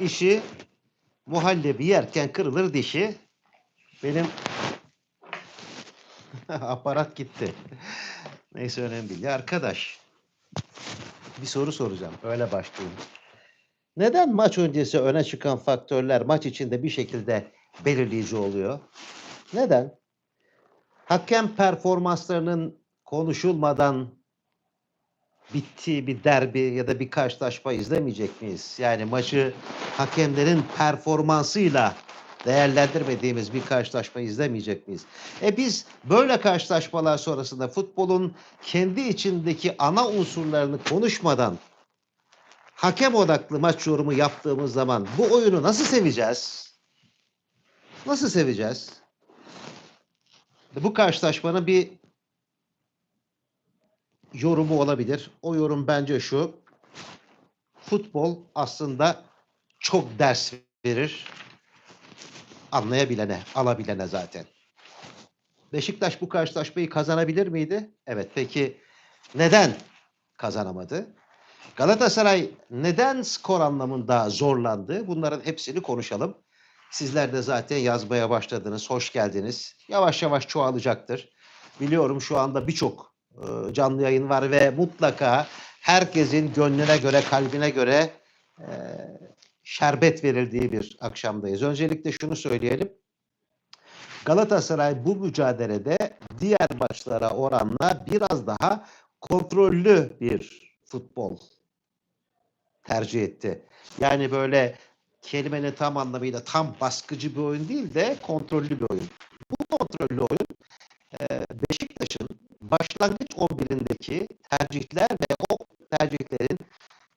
işi muhallebi yerken kırılır dişi. Benim aparat gitti. Neyse önemli değil. Ya arkadaş bir soru soracağım. Öyle başlayayım. Neden maç öncesi öne çıkan faktörler maç içinde bir şekilde belirleyici oluyor? Neden? Hakem performanslarının konuşulmadan bittiği bir derbi ya da bir karşılaşma izlemeyecek miyiz? Yani maçı hakemlerin performansıyla değerlendirmediğimiz bir karşılaşma izlemeyecek miyiz? E biz böyle karşılaşmalar sonrasında futbolun kendi içindeki ana unsurlarını konuşmadan hakem odaklı maç yorumu yaptığımız zaman bu oyunu nasıl seveceğiz? Nasıl seveceğiz? Bu karşılaşmanın bir yorumu olabilir. O yorum bence şu. Futbol aslında çok ders verir. Anlayabilene, alabilene zaten. Beşiktaş bu karşılaşmayı kazanabilir miydi? Evet. Peki neden kazanamadı? Galatasaray neden skor anlamında zorlandı? Bunların hepsini konuşalım. Sizler de zaten yazmaya başladınız. Hoş geldiniz. Yavaş yavaş çoğalacaktır. Biliyorum şu anda birçok e, canlı yayın var ve mutlaka herkesin gönlüne göre, kalbine göre e, şerbet verildiği bir akşamdayız. Öncelikle şunu söyleyelim. Galatasaray bu mücadelede diğer maçlara oranla biraz daha kontrollü bir futbol tercih etti. Yani böyle kelimenin tam anlamıyla tam baskıcı bir oyun değil de kontrollü bir oyun. Bu kontrollü oyun e, Beşiktaş'ın başlangıç 11'indeki tercihler ve o tercihlerin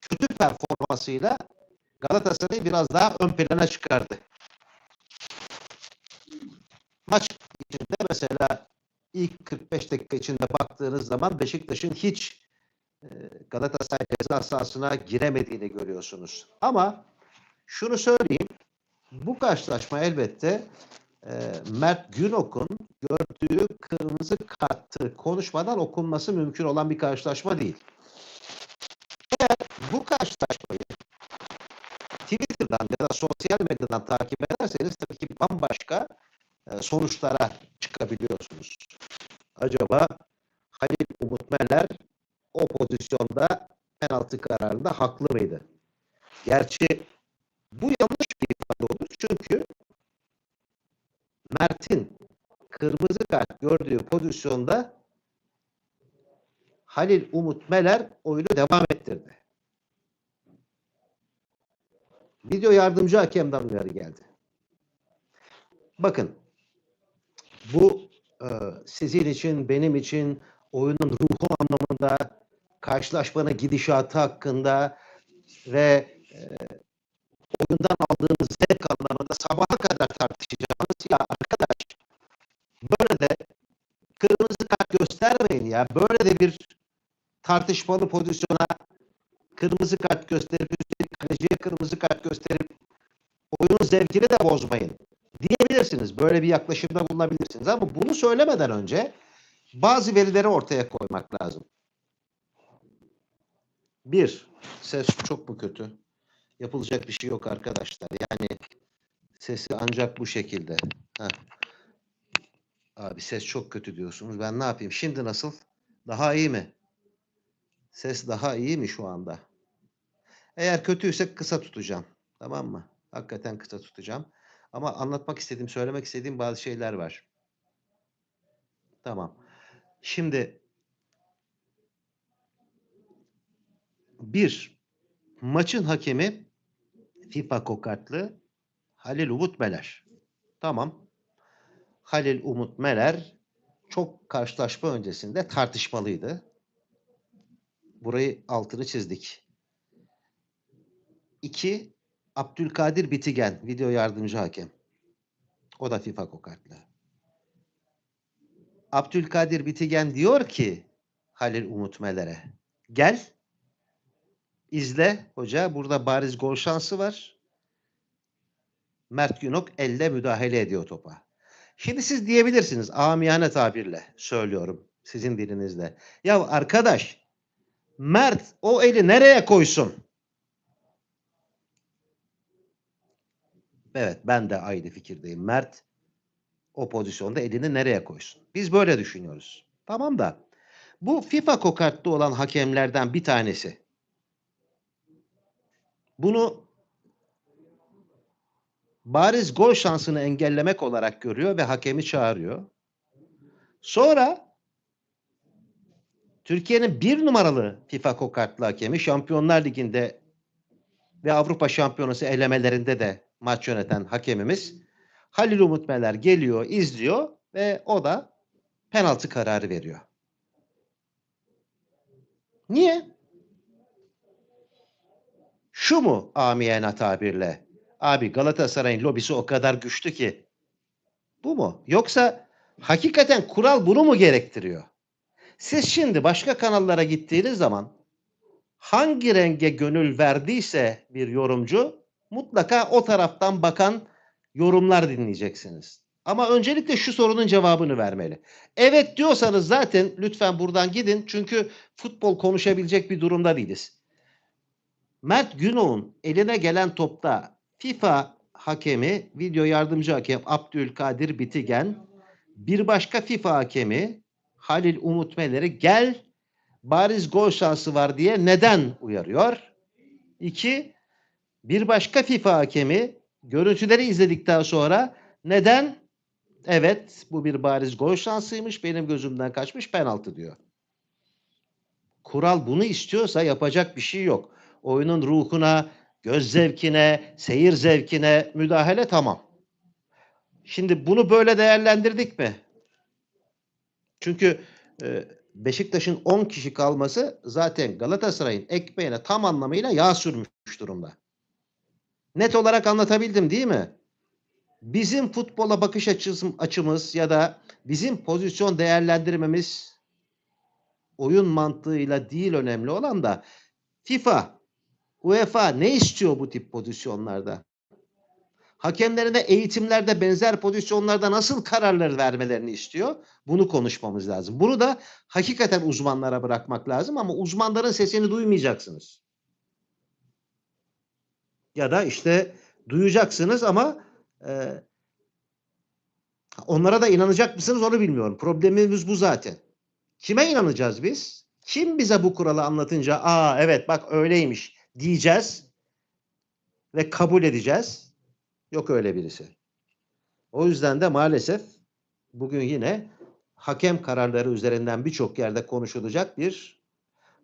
kötü performansıyla Galatasaray'ı biraz daha ön plana çıkardı. Maç içinde mesela ilk 45 dakika içinde baktığınız zaman Beşiktaş'ın hiç e, Galatasaray ceza sahasına giremediğini görüyorsunuz. Ama şunu söyleyeyim. Bu karşılaşma elbette e, Mert Günok'un gördüğü kırmızı kartı konuşmadan okunması mümkün olan bir karşılaşma değil. Eğer bu karşılaşmayı Twitter'dan ya da sosyal medyadan takip ederseniz tabii ki bambaşka e, sonuçlara çıkabiliyorsunuz. Acaba Halil Umut Meler o pozisyonda penaltı kararında haklı mıydı? Gerçi Mert'in kırmızı kart gördüğü pozisyonda Halil Umut Meler oyunu devam ettirdi. Video yardımcı hakemden uyarı geldi. Bakın bu e, sizin için, benim için oyunun ruhu anlamında, karşılaşmanın gidişatı hakkında ve e, oyundan aldığınız zevk anlamında sabaha kadar tartışacağımız ya ya. Böyle de bir tartışmalı pozisyona kırmızı kart gösterip üstelik kaleciye kırmızı kart gösterip oyunun zevkini de bozmayın diyebilirsiniz. Böyle bir yaklaşımda bulunabilirsiniz. Ama bunu söylemeden önce bazı verileri ortaya koymak lazım. Bir, ses çok mu kötü? Yapılacak bir şey yok arkadaşlar. Yani sesi ancak bu şekilde. Heh. Abi ses çok kötü diyorsunuz. Ben ne yapayım? Şimdi nasıl? Daha iyi mi? Ses daha iyi mi şu anda? Eğer kötüyse kısa tutacağım. Tamam mı? Hakikaten kısa tutacağım. Ama anlatmak istediğim, söylemek istediğim bazı şeyler var. Tamam. Şimdi bir maçın hakemi FIFA kokartlı Halil Umut Meler. Tamam. Halil Umut Meler çok karşılaşma öncesinde tartışmalıydı. Burayı altını çizdik. İki, Abdülkadir Bitigen, video yardımcı hakem. O da FIFA kokartlı. Abdülkadir Bitigen diyor ki Halil Umut Meler'e gel izle hoca burada bariz gol şansı var. Mert Günok elle müdahale ediyor topa. Şimdi siz diyebilirsiniz amiyane tabirle söylüyorum sizin dilinizle. Ya arkadaş Mert o eli nereye koysun? Evet ben de aynı fikirdeyim. Mert o pozisyonda elini nereye koysun? Biz böyle düşünüyoruz. Tamam da bu FIFA kokartlı olan hakemlerden bir tanesi. Bunu bariz gol şansını engellemek olarak görüyor ve hakemi çağırıyor. Sonra Türkiye'nin bir numaralı FIFA kokartlı hakemi Şampiyonlar Ligi'nde ve Avrupa Şampiyonası elemelerinde de maç yöneten hakemimiz Halil Umut Meler geliyor, izliyor ve o da penaltı kararı veriyor. Niye? Şu mu amiyana tabirle? Abi Galatasaray'ın lobisi o kadar güçlü ki. Bu mu? Yoksa hakikaten kural bunu mu gerektiriyor? Siz şimdi başka kanallara gittiğiniz zaman hangi renge gönül verdiyse bir yorumcu mutlaka o taraftan bakan yorumlar dinleyeceksiniz. Ama öncelikle şu sorunun cevabını vermeli. Evet diyorsanız zaten lütfen buradan gidin çünkü futbol konuşabilecek bir durumda değiliz. Mert Günok'un eline gelen topta FIFA hakemi, video yardımcı hakem Abdülkadir Bitigen, bir başka FIFA hakemi Halil Umut Meler'i gel bariz gol şansı var diye neden uyarıyor? İki, bir başka FIFA hakemi görüntüleri izledikten sonra neden evet bu bir bariz gol şansıymış benim gözümden kaçmış penaltı diyor. Kural bunu istiyorsa yapacak bir şey yok. Oyunun ruhuna, göz zevkine, seyir zevkine müdahale tamam. Şimdi bunu böyle değerlendirdik mi? Çünkü e, Beşiktaş'ın 10 kişi kalması zaten Galatasaray'ın ekmeğine tam anlamıyla yağ sürmüş durumda. Net olarak anlatabildim değil mi? Bizim futbola bakış açımız, ya da bizim pozisyon değerlendirmemiz oyun mantığıyla değil önemli olan da FIFA, UEFA ne istiyor bu tip pozisyonlarda? Hakemlerine eğitimlerde benzer pozisyonlarda nasıl kararlar vermelerini istiyor? Bunu konuşmamız lazım. Bunu da hakikaten uzmanlara bırakmak lazım ama uzmanların sesini duymayacaksınız. Ya da işte duyacaksınız ama e, onlara da inanacak mısınız onu bilmiyorum. Problemimiz bu zaten. Kime inanacağız biz? Kim bize bu kuralı anlatınca aa evet bak öyleymiş diyeceğiz ve kabul edeceğiz. Yok öyle birisi. O yüzden de maalesef bugün yine hakem kararları üzerinden birçok yerde konuşulacak bir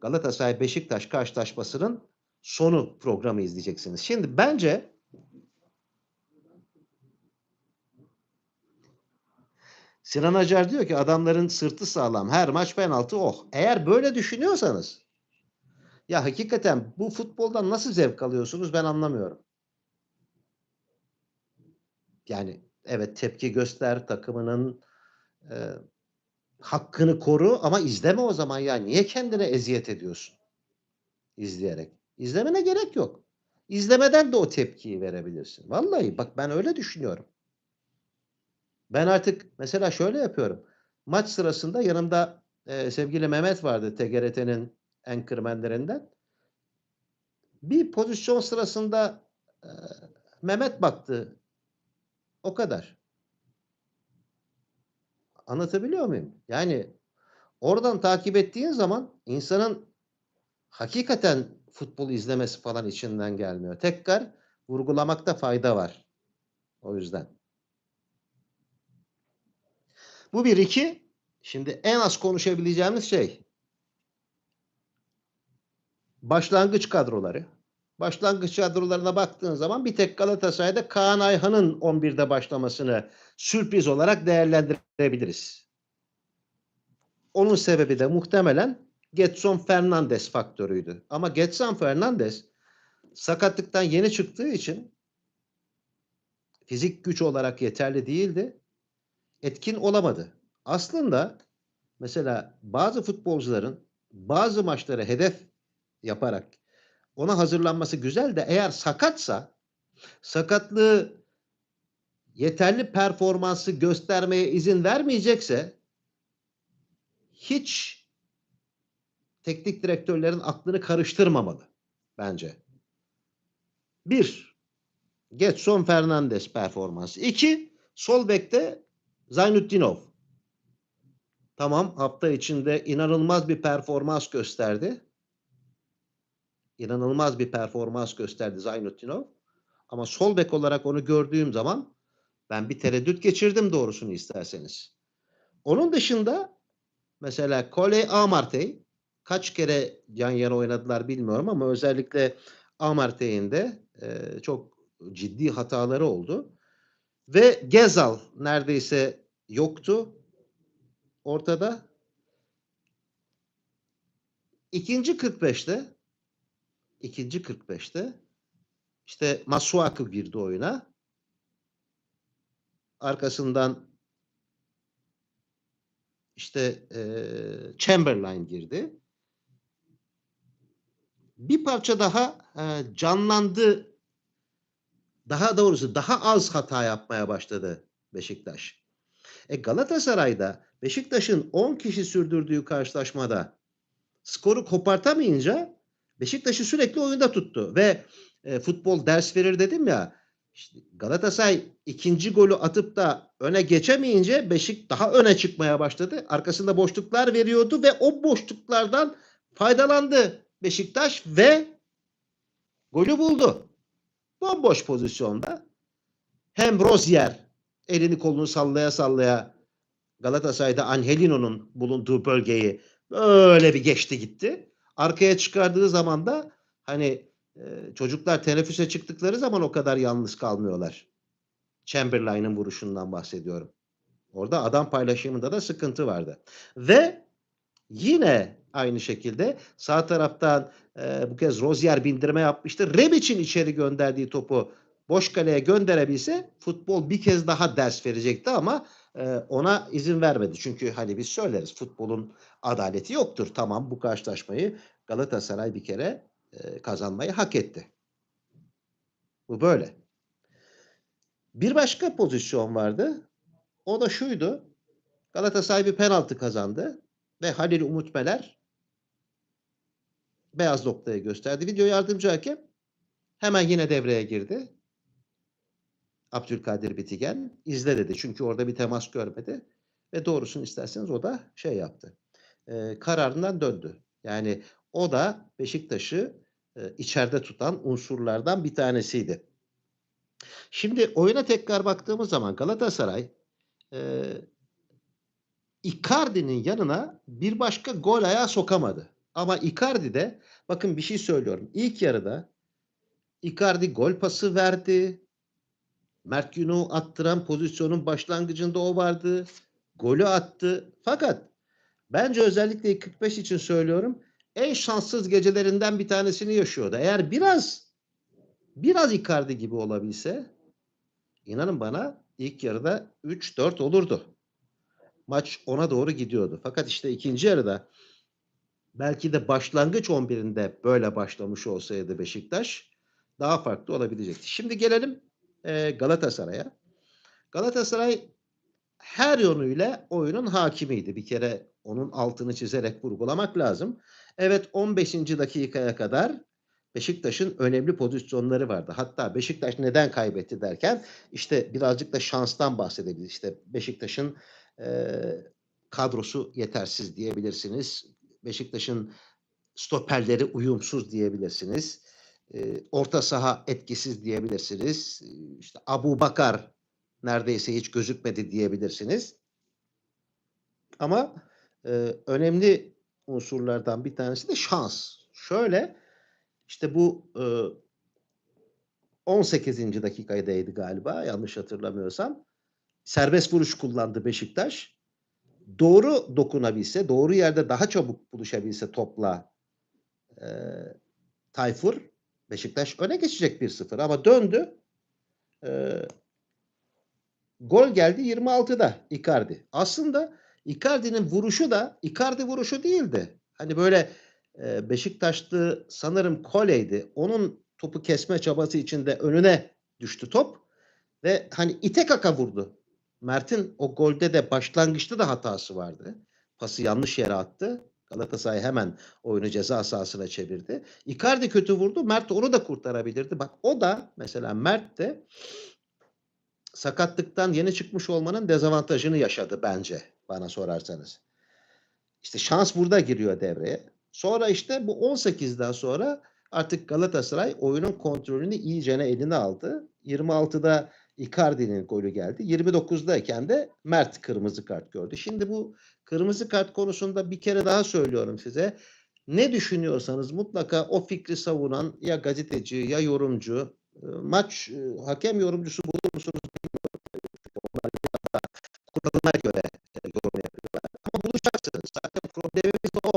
Galatasaray Beşiktaş karşılaşmasının sonu programı izleyeceksiniz. Şimdi bence Sinan Acar diyor ki adamların sırtı sağlam. Her maç penaltı oh. Eğer böyle düşünüyorsanız ya hakikaten bu futboldan nasıl zevk alıyorsunuz ben anlamıyorum. Yani evet tepki göster takımının e, hakkını koru ama izleme o zaman ya. Niye kendine eziyet ediyorsun? izleyerek. İzlemene gerek yok. İzlemeden de o tepkiyi verebilirsin. Vallahi bak ben öyle düşünüyorum. Ben artık mesela şöyle yapıyorum. Maç sırasında yanımda e, sevgili Mehmet vardı TGRT'nin enkırmenlerinden. Bir pozisyon sırasında e, Mehmet baktı. O kadar. Anlatabiliyor muyum? Yani oradan takip ettiğin zaman insanın hakikaten futbol izlemesi falan içinden gelmiyor. Tekrar vurgulamakta fayda var. O yüzden. Bu bir iki. Şimdi en az konuşabileceğimiz şey başlangıç kadroları. Başlangıç kadrolarına baktığın zaman bir tek Galatasaray'da Kaan Ayhan'ın 11'de başlamasını sürpriz olarak değerlendirebiliriz. Onun sebebi de muhtemelen Getson Fernandes faktörüydü. Ama Getson Fernandes sakatlıktan yeni çıktığı için fizik güç olarak yeterli değildi. Etkin olamadı. Aslında mesela bazı futbolcuların bazı maçları hedef yaparak ona hazırlanması güzel de eğer sakatsa sakatlığı yeterli performansı göstermeye izin vermeyecekse hiç teknik direktörlerin aklını karıştırmamalı bence. Bir, Getson Fernandes performansı. 2. Sol bekte Zaynutdinov. Tamam hafta içinde inanılmaz bir performans gösterdi. İnanılmaz bir performans gösterdi Zaynutdinov. Ama sol bek olarak onu gördüğüm zaman ben bir tereddüt geçirdim doğrusunu isterseniz. Onun dışında mesela Kole Amartey kaç kere yan yana oynadılar bilmiyorum ama özellikle Amartey'in de e, çok ciddi hataları oldu. Ve Gezal neredeyse yoktu ortada. İkinci 45'te ikinci 45'te işte Masuaku girdi oyuna. Arkasından işte e, Chamberlain girdi. Bir parça daha e, canlandı. Daha doğrusu daha az hata yapmaya başladı Beşiktaş. E Galatasaray'da Beşiktaş'ın 10 kişi sürdürdüğü karşılaşmada skoru kopartamayınca Beşiktaş'ı sürekli oyunda tuttu ve e, futbol ders verir dedim ya. işte Galatasaray ikinci golü atıp da öne geçemeyince Beşik daha öne çıkmaya başladı. Arkasında boşluklar veriyordu ve o boşluklardan faydalandı Beşiktaş ve golü buldu. Bomboş pozisyonda hem Rozier elini kolunu sallaya sallaya Galatasaray'da Angelino'nun bulunduğu bölgeyi böyle bir geçti gitti. Arkaya çıkardığı zaman da hani e, çocuklar teneffüse çıktıkları zaman o kadar yalnız kalmıyorlar. Chamberlain'ın vuruşundan bahsediyorum. Orada adam paylaşımında da sıkıntı vardı. Ve yine aynı şekilde sağ taraftan e, bu kez Rozier bindirme yapmıştı. Rebic'in içeri gönderdiği topu boş kaleye gönderebilse futbol bir kez daha ders verecekti ama e, ona izin vermedi. Çünkü hani biz söyleriz futbolun adaleti yoktur. Tamam bu karşılaşmayı Galatasaray bir kere e, kazanmayı hak etti. Bu böyle. Bir başka pozisyon vardı. O da şuydu. Galatasaray bir penaltı kazandı ve Halil Umut Meler beyaz noktaya gösterdi. Video yardımcı hakem hemen yine devreye girdi. Abdülkadir Bitigen izle dedi. Çünkü orada bir temas görmedi. Ve doğrusunu isterseniz o da şey yaptı. E, kararından döndü. Yani o da Beşiktaş'ı e, içeride tutan unsurlardan bir tanesiydi. Şimdi oyuna tekrar baktığımız zaman Galatasaray e, Icardi'nin yanına bir başka gol ayağı sokamadı. Ama Icardi de bakın bir şey söylüyorum. İlk yarıda Icardi gol pası verdi. Mert Günok'u attıran pozisyonun başlangıcında o vardı. Golü attı. Fakat bence özellikle 45 için söylüyorum. En şanssız gecelerinden bir tanesini yaşıyordu. Eğer biraz biraz Icardi gibi olabilse inanın bana ilk yarıda 3-4 olurdu. Maç ona doğru gidiyordu. Fakat işte ikinci yarıda belki de başlangıç 11'inde böyle başlamış olsaydı Beşiktaş daha farklı olabilecekti. Şimdi gelelim e, Galatasaray'a. Galatasaray her yönüyle oyunun hakimiydi. Bir kere onun altını çizerek vurgulamak lazım. Evet 15. dakikaya kadar Beşiktaş'ın önemli pozisyonları vardı. Hatta Beşiktaş neden kaybetti derken işte birazcık da şanstan bahsedebiliriz. İşte Beşiktaş'ın e, kadrosu yetersiz diyebilirsiniz. Beşiktaş'ın stoperleri uyumsuz diyebilirsiniz. E, orta saha etkisiz diyebilirsiniz. İşte Abu Bakar neredeyse hiç gözükmedi diyebilirsiniz. Ama e, önemli unsurlardan bir tanesi de şans. Şöyle işte bu e, 18. dakikadaydı galiba yanlış hatırlamıyorsam. Serbest vuruş kullandı Beşiktaş. Doğru dokunabilse, doğru yerde daha çabuk buluşabilse topla e, Tayfur Beşiktaş öne geçecek 1-0 ama döndü. E, gol geldi 26'da Icardi. Aslında Icardi'nin vuruşu da Icardi vuruşu değildi. Hani böyle e, Beşiktaşlı sanırım Kole'ydi. Onun topu kesme çabası içinde önüne düştü top ve hani ite kaka vurdu. Mert'in o golde de başlangıçta da hatası vardı. Pası yanlış yere attı. Galatasaray hemen oyunu ceza sahasına çevirdi. Icardi kötü vurdu. Mert onu da kurtarabilirdi. Bak o da mesela Mert de sakatlıktan yeni çıkmış olmanın dezavantajını yaşadı bence bana sorarsanız. İşte şans burada giriyor devreye. Sonra işte bu 18'den sonra artık Galatasaray oyunun kontrolünü iyicene eline aldı. 26'da Icardi'nin golü geldi. 29'dayken de Mert kırmızı kart gördü. Şimdi bu kırmızı kart konusunda bir kere daha söylüyorum size. Ne düşünüyorsanız mutlaka o fikri savunan ya gazeteci ya yorumcu e, maç e, hakem yorumcusu bulur musunuz kuralına göre yorum yapıyorlar. Ama bulacaksınız. Zaten problemimiz o.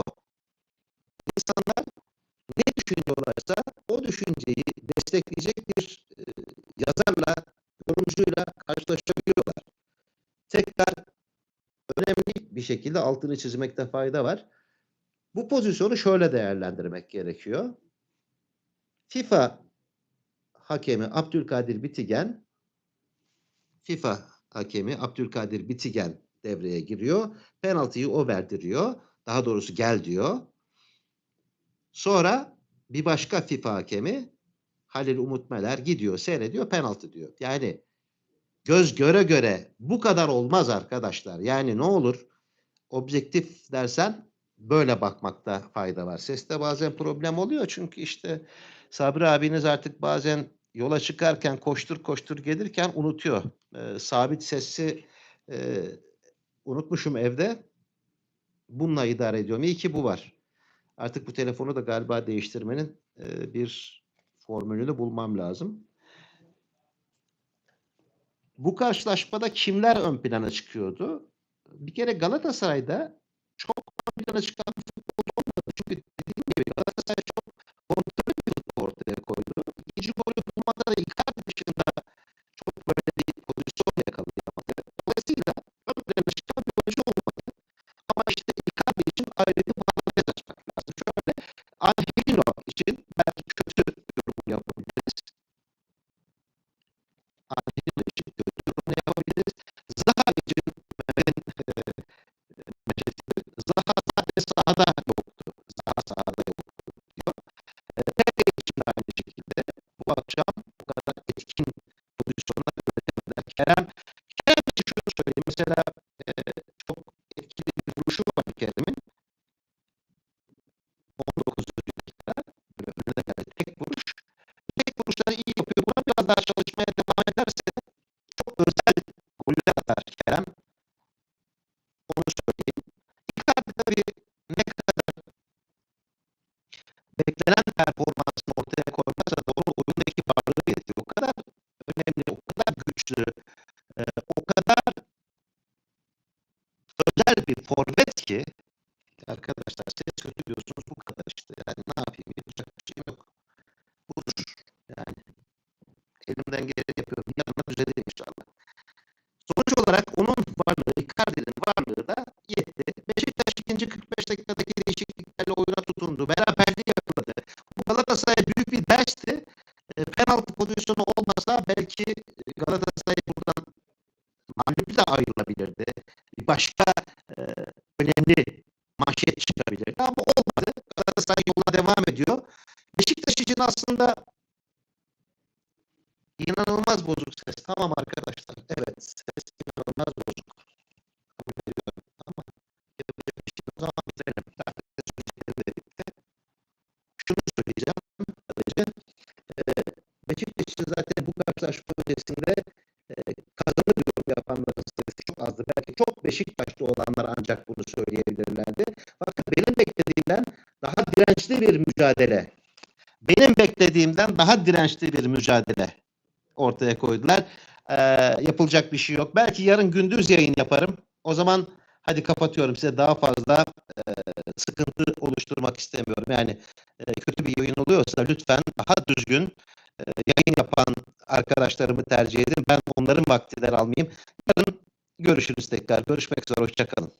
İnsanlar ne düşünüyorlarsa o düşünceyi destekleyecek bir e, yazarla, yorumcuyla karşılaşabiliyorlar. Tekrar önemli bir şekilde altını çizmekte fayda var. Bu pozisyonu şöyle değerlendirmek gerekiyor. FIFA hakemi Abdülkadir Bitigen FIFA hakemi Abdülkadir Bitigen devreye giriyor. Penaltıyı o verdiriyor. Daha doğrusu gel diyor. Sonra bir başka FIFA hakemi Halil Umut Meler gidiyor, seyrediyor, penaltı diyor. Yani göz göre göre bu kadar olmaz arkadaşlar. Yani ne olur objektif dersen böyle bakmakta fayda var. Seste bazen problem oluyor çünkü işte Sabri abiniz artık bazen yola çıkarken koştur koştur gelirken unutuyor. Ee, sabit sesi e, unutmuşum evde. Bununla idare ediyorum. İyi ki bu var. Artık bu telefonu da galiba değiştirmenin e, bir formülünü bulmam lazım. Bu karşılaşmada kimler ön plana çıkıyordu? Bir kere Galatasaray'da çok ön plana çıkan futbol olmadı. Çünkü dediğim gibi Galatasaray çok kontrollü bir futbol ortaya koydu. İkinci golü Angelino için kötü yorum yapabiliriz. Onu bir dersti. E, penaltı pozisyonu olmasa belki Galatasaray buradan mağlup da ayrılabilirdi. Başka e, önemli manşet çıkabilirdi ama olmadı. Galatasaray yoluna devam ediyor. Beşiktaş için aslında inanılmaz bozuk ses. Tamam arkadaşlar. Evet ses inanılmaz bozuk. Öncesinde e, kazanır yorum yapanların sayısı çok azdı. Belki çok Beşiktaşlı olanlar ancak bunu söyleyebilirlerdi. Fakat benim beklediğimden daha dirençli bir mücadele. Benim beklediğimden daha dirençli bir mücadele ortaya koydular. Ee, yapılacak bir şey yok. Belki yarın gündüz yayın yaparım. O zaman hadi kapatıyorum. Size daha fazla e, sıkıntı oluşturmak istemiyorum. Yani e, kötü bir yayın oluyorsa lütfen daha düzgün e, yayın yapan arkadaşlarımı tercih edin. Ben onların vaktinden almayayım. Yarın görüşürüz tekrar. Görüşmek üzere. Hoşçakalın.